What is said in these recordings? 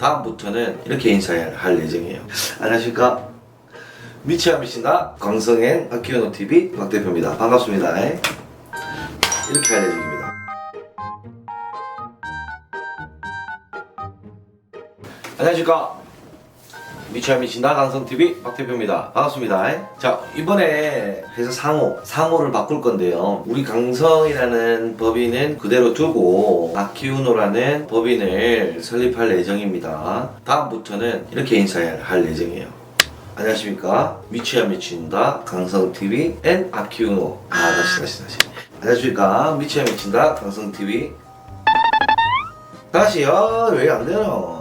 다음부터는 이렇게 인사할 예정이에요. 안녕하십니까. 미치아 미친다 광성행 아키오노 TV 박 대표입니다. 반갑습니다. 이렇게 할 예정입니다. 안녕하십니까. 미치아 미친다 강성TV 박대표입니다. 반갑습니다. 자, 이번에 회사 상호, 상호를 바꿀 건데요. 우리 강성이라는 법인은 그대로 두고 아키우노라는 법인을 설립할 예정입니다. 다음부터는 이렇게 인사할 예정이에요. 안녕하십니까. 미치아 미친다 강성TV 앤 아키우노. 아, 다시, 다시, 다시. 안녕하십니까. 미치아 미친다 강성TV 다시요 왜 안 되노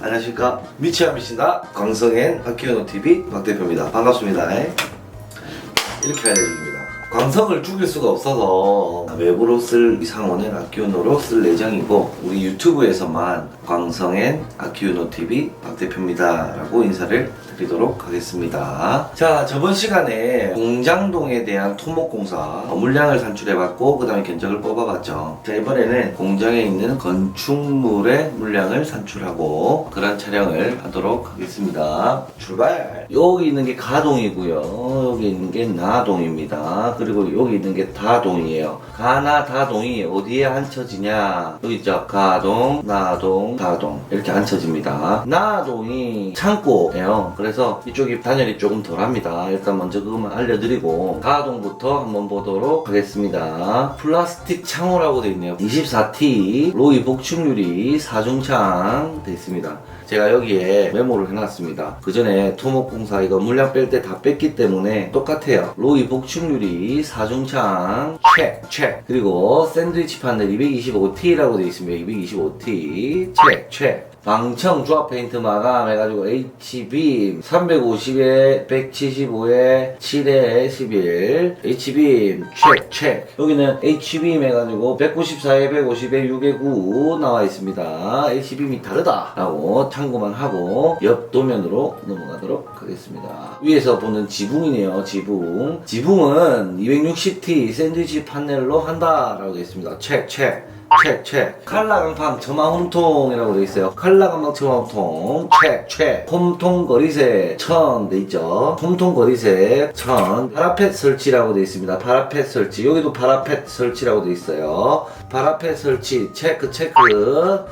안녕하십니까. 미치아 미친다. 광성엔 아키오노 TV 박 대표입니다. 반갑습니다. 이렇게 할 예정입니다. 광성을 죽일 수가 없어서 외부로 쓸 상호는 아키오노로 쓸 예정이고 우리 유튜브에서만 광성엔 아키오노 TV 박 대표입니다. 라고 인사를 드리도록 하겠습니다. 자 저번 시간에 공장동에 대한 토목공사 물량을 산출해봤고 그 다음에 견적을 뽑아봤죠. 자 이번에는 공장에 있는 건축물의 물량을 산출하고 그런 촬영을 하도록 하겠습니다. 출발! 여기 있는 게 가동이고요. 여기 있는 게 나동입니다. 그리고 여기 있는 게 다동이에요. 가나 다동이 어디에 앉혀지냐? 여기 있죠? 가동 나동 다동. 이렇게 앉혀집니다. 나동이 창고예요. 그래서 이쪽이 단열이 조금 덜합니다 일단 먼저 그것만 알려드리고 가동부터 한번 보도록 하겠습니다 플라스틱 창호라고 되어 있네요 24T 로이 복층유리 사중창 되어 있습니다 제가 여기에 메모를 해놨습니다. 그 전에 토목공사 이거 물량 뺄 때 다 뺐기 때문에 똑같아요. 로이 복층유리 사중창 체크 체크 그리고 샌드위치 판넬 225T라고 되어 있습니다. 225T 체크 체크 방청 조합 페인트 마감 해가지고 HB 350에 175에 7에 11 HB 체크 체크 여기는 HB 해가지고 194에 150에 6에 9 나와 있습니다. HB이 다르다 라고 참고만 하고 옆 도면으로 넘어가도록 하겠습니다. 위에서 보는 지붕이네요 지붕. 지붕은 260T 샌드위치 판넬로 한다 라고 되어 있습니다. 체크 체크 체크 체크 칼라 강판 점화홈통이라고 되어 있어요. 칼라 강판 점화홈통. 체크 체크 홈통 거리새 천돼 있죠. 홈통 거리새 천. 파라펫 설치라고 되어 있습니다. 파라펫 설치. 여기도 파라펫 설치라고 되어 있어요. 파라펫 설치. 체크 체크.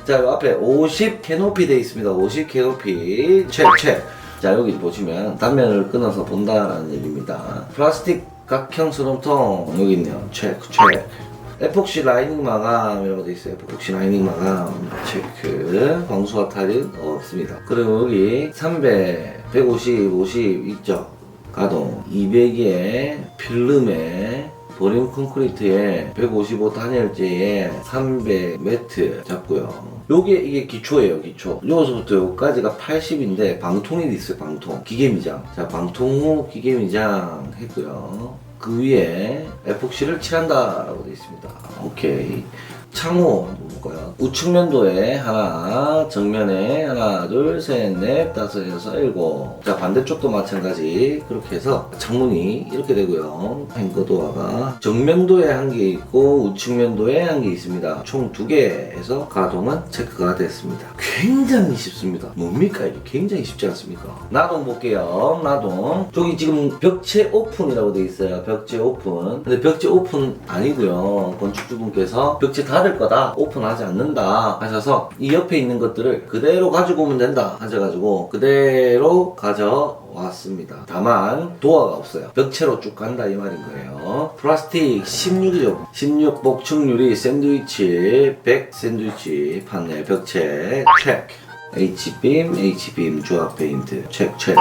자요 앞에 50 캐노피 되어 있습니다. 50 캐노피. 체크 체크 자 여기 보시면 단면을 끊어서 본다라는 얘기입니다. 플라스틱 각형 수dom통 여기 있네요. 체크 체크 에폭시 라이닝 마감이라고 돼 있어요. 에폭시 라이닝 마감 체크. 광수화 타일 없습니다. 그리고 여기 300, 150, 50 있죠. 가동 200에 필름에 보림 콘크리트에 155 단열재에 300 매트 잡고요. 요게 이게 기초예요, 기초. 요서부터 요까지가 80인데 방통이 있어요, 방통. 기계미장. 자, 방통 후 기계미장 했고요. 그 위에 에폭시를 칠한다라고 되어 있습니다. 오케이. 창호 한번 볼까요? 우측 면도에 하나, 정면에 하나, 둘, 셋, 넷, 다섯, 여섯, 일곱. 자, 반대쪽도 마찬가지. 그렇게 해서 창문이 이렇게 되고요. 행거도어가 정면도에 한 개 있고 우측 면도에 한 개 있습니다. 총 두 개에서 가동은 체크가 됐습니다. 굉장히 쉽습니다. 뭡니까? 이게 굉장히 쉽지 않습니까? 나동 볼게요. 나동. 저기 지금 벽체 오픈이라고 돼 있어요. 벽체 오픈. 근데 벽체 오픈 아니고요. 건축주분께서 벽체 닫을 거다. 오픈하 지 않는다. 하셔서 이 옆에 있는 것들을 그대로 가지고 오면 된다. 하셔가지고 그대로 가져왔습니다. 다만 도어가 없어요. 벽체로 쭉 간다 이 말인 거예요. 플라스틱 16이죠. 16 복층유리 샌드위치 100 샌드위치 판넬 벽체 체크. H빔, H빔 조합 페인트 체크 체크.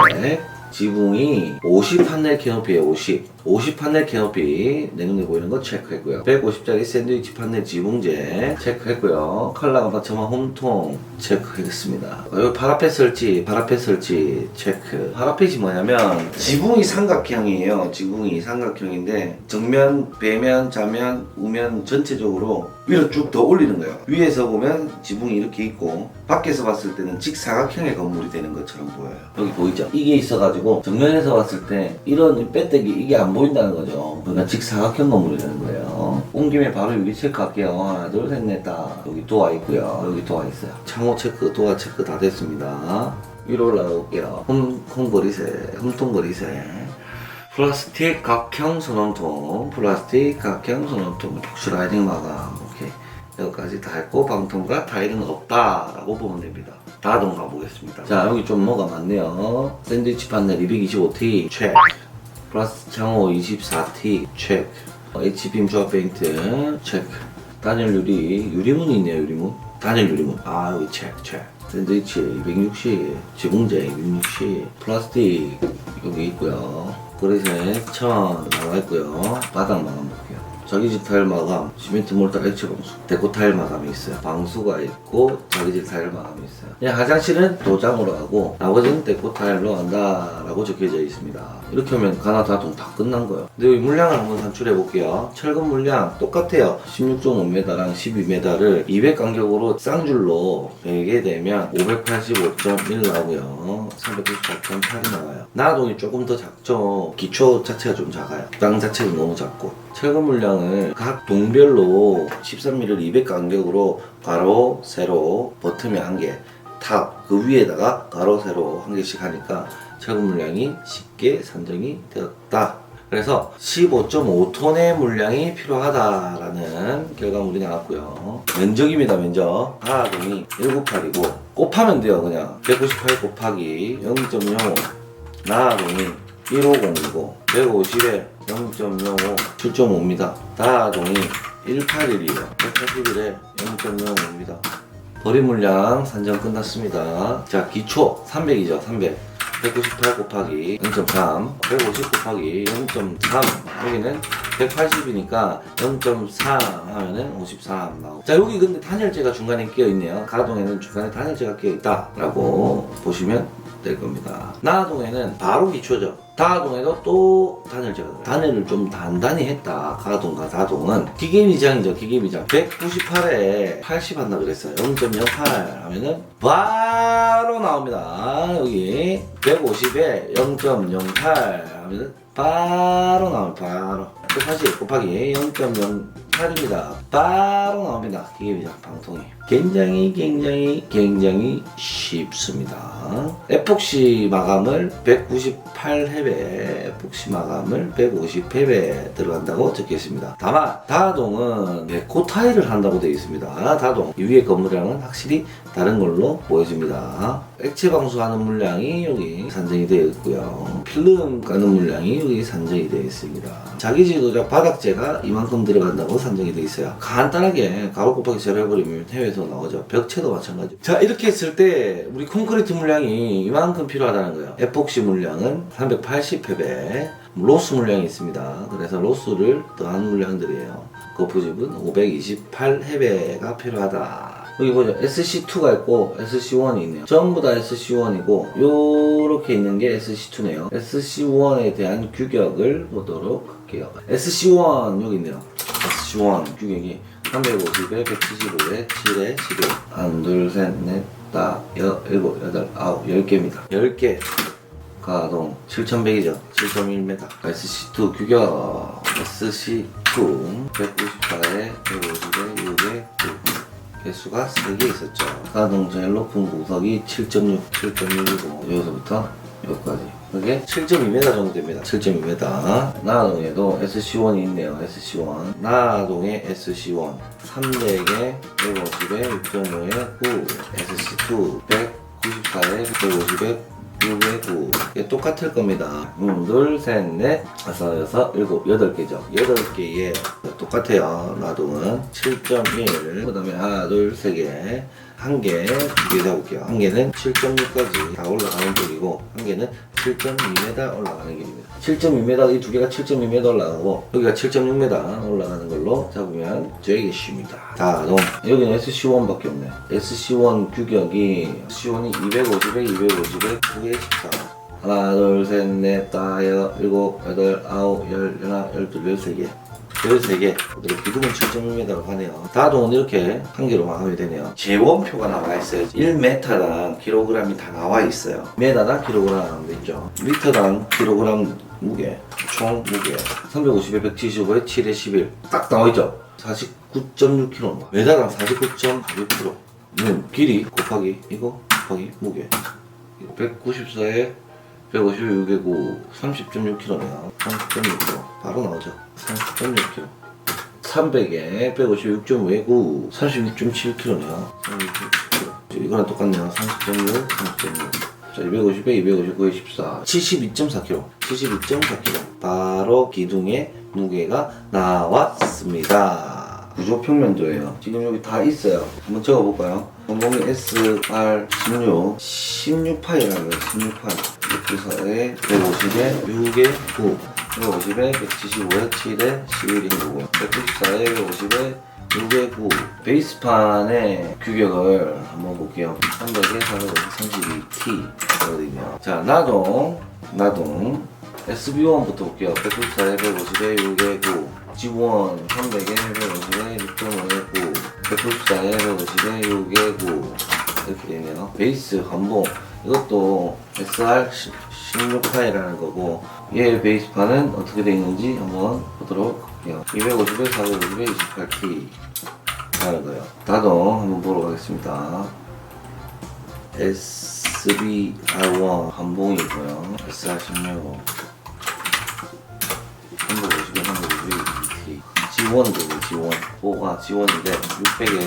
지붕이 50 판넬 캐노피에 50 50 판넬 캐노피 내 눈에 보이는 거 체크했고요. 150짜리 샌드위치 판넬 지붕재 체크했고요. 컬러가 맞춰만 홈통 체크하겠습니다. 여기 파라펫 설치 파라펫 설치 체크. 파라펫이 뭐냐면 지붕이 삼각형이에요. 지붕이 삼각형인데 정면 배면 좌면 우면 전체적으로 위로 쭉 더 올리는 거예요. 위에서 보면 지붕이 이렇게 있고 밖에서 봤을 때는 직사각형의 건물이 되는 것처럼 보여요. 여기 보이죠? 이게 있어가지고 정면에서 봤을 때 이런 이 빼떼기 이게 안 보인다는 거죠 그러니까 직사각형 건물이 되는 거예요 온 김에 바로 여기 체크할게요. 하나, 둘, 셋, 넷, 다. 여기 도어 있고요. 여기 도어 있어요. 창호 체크, 도어 체크 다 됐습니다. 위로 올라올게요. 홈, 홈거리세, 홈통거리세. 플라스틱 각형 선원통, 플라스틱 각형 선원통, 폭슈라이딩 마감, 오케이. 여기까지 다 했고, 방통과 타일은 없다라고 보면 됩니다. 다동 가보겠습니다. 자, 여기 좀 뭐가 많네요. 샌드위치 판넬 225T, 체크. 플러스 창호 24T, 체크. H빔 조합 페인트, 체크. 단열 유리, 유리문이 있네요, 유리문. 단열 유리문. 아, 여기 체크, 체크. 샌드위치 260, 지붕재 260, 플라스틱 여기 있고요. 그릇에 천 나와 있고요. 바닥 마감 볼게요. 자기 집 타일 마감, 시멘트 몰타 액체 방수, 데코 타일 마감이 있어요. 방수가 있고 자기 집 타일 마감이 있어요. 그냥 화장실은 도장으로 하고 나머지는 데코 타일로 한다라고 적혀져 있습니다. 이렇게 하면 가나 다동 다 끝난 거예요. 근데 여기 물량을 한번 산출해 볼게요. 철근 물량 똑같아요. 16.5m랑 12m를 200 간격으로 쌍줄로 베게 되면 585.1 나오고요. 398.8이 나와요. 나동이 조금 더 작죠. 기초 자체가 좀 작아요. 땅 자체가 너무 작고. 철근 물량을 각 동별로 13mm 200 간격으로 가로, 세로, 버튼에 한 개, 탑 그 위에다가 가로, 세로 한 개씩 하니까 철근 물량이 쉽게 산정이 되었다. 그래서 15.5톤의 물량이 필요하다라는 결과물이 나왔고요. 면적입니다, 면적. 하동이 198이고 곱하면 돼요, 그냥. 198 곱하기 0.05. 나동이 1509. 150에 0.05. 7.5입니다. 다동이 181이에요. 181에 0.05입니다. 버리 물량 산정 끝났습니다. 자, 기초 300이죠, 300. 198 곱하기 0.3, 150 곱하기 0.3, 여기는 180이니까 0.4 하면은 53 나오고. 자, 여기 근데 단열재가 중간에 끼어 있네요. 가동에는 중간에 단열재가 끼어 있다 라고 보시면 될 겁니다. 나동에는 바로 기초죠. 다동에도 또 단열재가 들어요. 단열을 좀 단단히 했다. 가동과 다동은 기계미장이죠. 기계미장. 198에 80 한다 그랬어요. 0.08 하면은 바로 나옵니다. 여기 150에 0.08 하면은 바로 나옵니다. 바로. 180 곱하기 0.08입니다. 바로 나옵니다. 기계미장 방통이. 굉장히 굉장히 굉장히 쉽습니다. 에폭시 마감을 198회배, 에폭시 마감을 150회배 들어간다고 적혀 있습니다. 다만 다동은 데코 타일을 한다고 되어 있습니다. 다동 이 위에 건물량은 확실히 다른 걸로 보여집니다. 액체 방수하는 물량이 여기 산정이 되어 있고요. 필름 가는 물량이 여기 산정이 되어 있습니다. 자기 지도자 바닥재가 이만큼 들어간다고 산정이 되어 있어요. 간단하게 가로 곱하기 세로 해버리면 해외에서 나오죠. 벽체도 마찬가지. 자 이렇게 했을 때 우리 콘크리트 물량이 이만큼 필요하다는 거예요. 에폭시 물량은 380회배, 로스 물량이 있습니다. 그래서 로스를 더한 물량들이에요. 거푸집은 528회배가 필요하다. 여기 보죠. SC2가 있고 SC1이 있네요. 전부 다 SC1이고 요렇게 있는 게 SC2네요. SC1에 대한 규격을 보도록 할게요. SC1 여기 있네요. SC1 규격이 350에 175에 7에 11 하나 둘셋넷 다, 여, 일곱, 여덟, 아홉, 열 개입니다. 열 개. 가동 7100이죠. 7.1m. SC2 규격 SC2 194에 150에 6에 9. 개수가 3개 있었죠. 가동 제일 높은 구석이 7.6, 7.1이고 여기서부터 여기까지. 그게 7.2m 정도 됩니다. 7.2m. 나동에도 SC1이 있네요. SC1. 나동의 SC1. 300에 150에 6.5에 9. SC2 194에 150에 6에 9. 이게 똑같을 겁니다. 음, 둘, 셋, 넷, 다섯, 여섯, 일곱, 여덟 개죠. 여덟 개에 똑같아요. 나동은 7.1. 그 다음에 하나, 둘, 세 개. 한 개, 두개 잡을게요. 한 개는 7.6까지 다 올라가는 쪽이고, 한 개는 7.2m 올라가는 길입니다. 7.2m, 이 두 개가 7.2m 올라가고, 여기가 7.6m 올라가는 걸로 잡으면 되게 쉽니다. 자, 동 여기는 SC1 밖에 없네. SC1 규격이, SC1이 250에 250에 9에 14. 하나, 둘, 셋, 넷, 다, 여, 일곱, 여덟, 아홉, 열, 열하나, 열둘, 열세 개. 13개. 그리고 기둥은 7.6m로 가네요. 다 동은 이렇게 한 개로 마감이 되네요. 재원표가 나와 있어요. 1m당 킬로그램이 다 나와 있어요. 메다당 킬로그램 있죠. 리터당 킬로그램 무게 총 무게 350에 175에 7에 11 딱 나와 있죠 49.6kg 메다당 49.6kg 는 길이 곱하기 이거 곱하기 무게 194에 156에 9 30.6kg네요 30.6kg 바로 나오죠 30.6kg 300에 156.5에 9 36.7kg네요 36.7kg 이거랑 똑같네요. 30.6 30.6 자, 250에 259에 14 72.4kg 72.4kg 바로 기둥의 무게가 나왔습니다. 구조 평면도예요. 지금 여기 다 있어요. 한번 적어볼까요? 전공이 SR16 16파이라는 거예요 16파이 이렇게 150에 6에 9 150에 175에 7에 11인 거고요 194에 150에 6에 9 베이스판의 규격을 한번 볼게요. 300에 432T 거든요 자 나동 나동. SB1부터 볼게요. 194에 150에 6에 9 G1 300에 150에 6.5에 9 194에 150에 6에 9 이렇게 되네요. 베이스 한봉 이것도 SR 16 파이라는 거고 얘 베이스판은 어떻게 되어 있는지 한번 보도록 할게요 250에 450에 28T 하는 거예요. 다동 한번 보러 가겠습니다. SBR1 한봉이고요. SR16 350에 350에 G1이고 G1 5가 G1인데 600에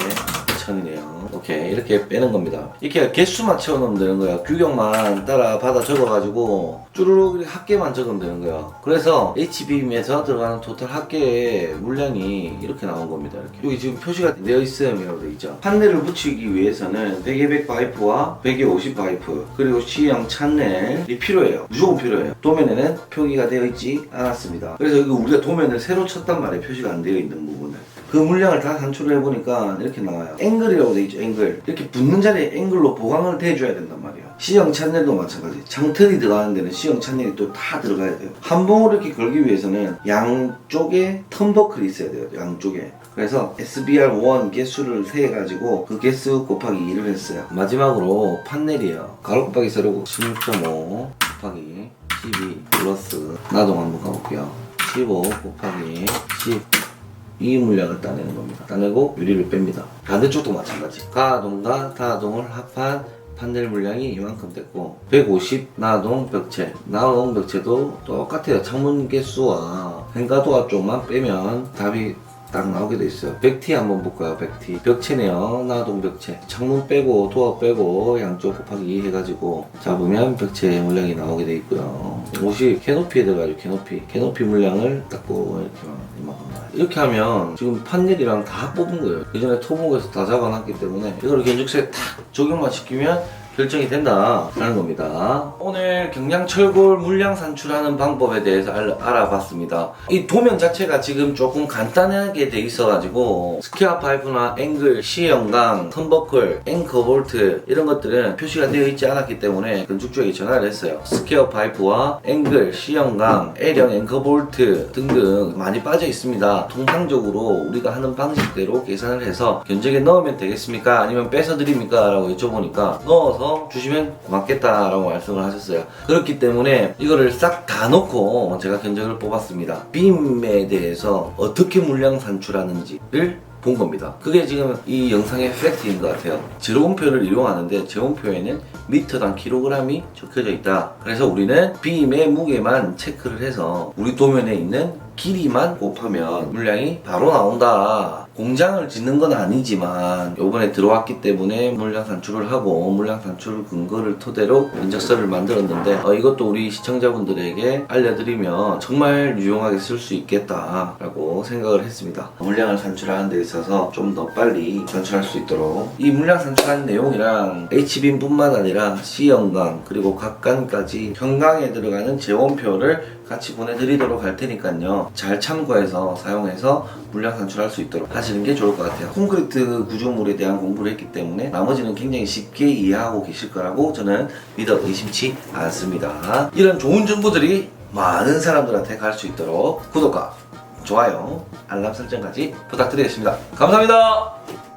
1000이네요 오케이. 이렇게 빼는 겁니다. 이렇게 개수만 채워넣으면 되는 거야. 규격만 따라 받아 적어가지고 쭈루룩 이렇게 합계만 적으면 되는 거야. 그래서 HBM에서 들어가는 토탈 합계의 물량이 이렇게 나온 겁니다. 이렇게. 여기 지금 표시가 되어 있음이라고 되어 있죠? 판넬을 붙이기 위해서는 100에 100 파이프와 100에 50 파이프 그리고 C형 찬넬이 필요해요. 무조건 필요해요. 도면에는 표기가 되어 있지 않았습니다. 그래서 여기 우리가 도면을 새로 쳤단 말이에요. 표시가 안 되어 있는 부분을 그 물량을 다 산출을 해보니까 이렇게 나와요. 앵글이라고 되어 있죠 앵글. 이렇게 붙는 자리에 앵글로 보강을 대줘야 된단 말이에요. C형 찬넬도 마찬가지. 장틀이 들어가는 데는 C형 찬넬이 또 다 들어가야 돼요. 한 봉을 이렇게 걸기 위해서는 양쪽에 턴버클이 있어야 돼요 양쪽에. 그래서 SBR1 개수를 세가지고 그 개수 곱하기 2를 했어요. 마지막으로 판넬이에요. 가로 곱하기 세로고 16.5 곱하기 12 플러스 나동 한번 가볼게요. 15 곱하기 10 이 물량을 따내는 겁니다. 따내고 유리를 뺍니다. 반대쪽도 마찬가지. 가동과 다동을 합한 판넬 물량이 이만큼 됐고 150 나동 벽체 나동 벽체도 똑같아요. 창문 개수와 행가도화 쪽만 빼면 답이 딱 나오게 돼 있어요. 100T 한번 볼까요? 100T. 벽체네요. 나동 벽체. 창문 빼고 도어 빼고 양쪽 곱하기 2 해가지고 잡으면 벽체 물량이 나오게 돼 있고요. 옷이 캐노피에 들어가죠. 캐노피. 캐노피 물량을 딱 보고 이렇게 이렇게 하면 지금 판넬이랑 다 뽑은 거예요. 예전에 토목에서 다 잡아놨기 때문에 이걸 견적서에 탁 적용만 시키면 결정이 된다라는 겁니다. 오늘 경량철골 물량 산출하는 방법에 대해서 알, 알아봤습니다. 이 도면 자체가 지금 조금 간단하게 돼 있어가지고 스퀘어 파이프나 앵글, C형강, 턴버클, 앵커 볼트 이런 것들은 표시가 되어 있지 않았기 때문에 건축주에게 전화를 했어요. 스퀘어 파이프와 앵글, C형강, L형 앵커 볼트 등등 많이 빠져 있습니다. 통상적으로 우리가 하는 방식대로 계산을 해서 견적에 넣으면 되겠습니까? 아니면 뺏어 드립니까? 라고 여쭤보니까 넣어서 주시면 고맙겠다라고 말씀을 하셨어요. 그렇기 때문에 이거를 싹 다 넣고 제가 견적을 뽑았습니다. 빔에 대해서 어떻게 물량 산출하는지를 본 겁니다. 그게 지금 이 영상의 팩트인 것 같아요. 제로공표를 이용하는데 제공표에는 미터당 킬로그램이 적혀져 있다. 그래서 우리는 빔의 무게만 체크를 해서 우리 도면에 있는 길이만 곱하면 물량이 바로 나온다. 공장을 짓는 건 아니지만 요번에 들어왔기 때문에 물량 산출을 하고 물량 산출 근거를 토대로 면적서를 만들었는데 어, 이것도 우리 시청자분들에게 알려드리면 정말 유용하게 쓸 수 있겠다라고 생각을 했습니다. 물량을 산출하는 데 있어서 좀 더 빨리 산출할 수 있도록 이 물량 산출하는 내용이랑 H빔뿐만 아니라 C형강 그리고 각관까지 형강에 들어가는 재원표를 같이 보내드리도록 할 테니까요. 잘 참고해서 사용해서 물량 산출할 수 있도록 하시는 게 좋을 것 같아요. 콘크리트 구조물에 대한 공부를 했기 때문에 나머지는 굉장히 쉽게 이해하고 계실 거라고 저는 믿어 의심치 않습니다. 이런 좋은 정보들이 많은 사람들한테 갈 수 있도록 구독과 좋아요, 알람 설정까지 부탁드리겠습니다. 감사합니다.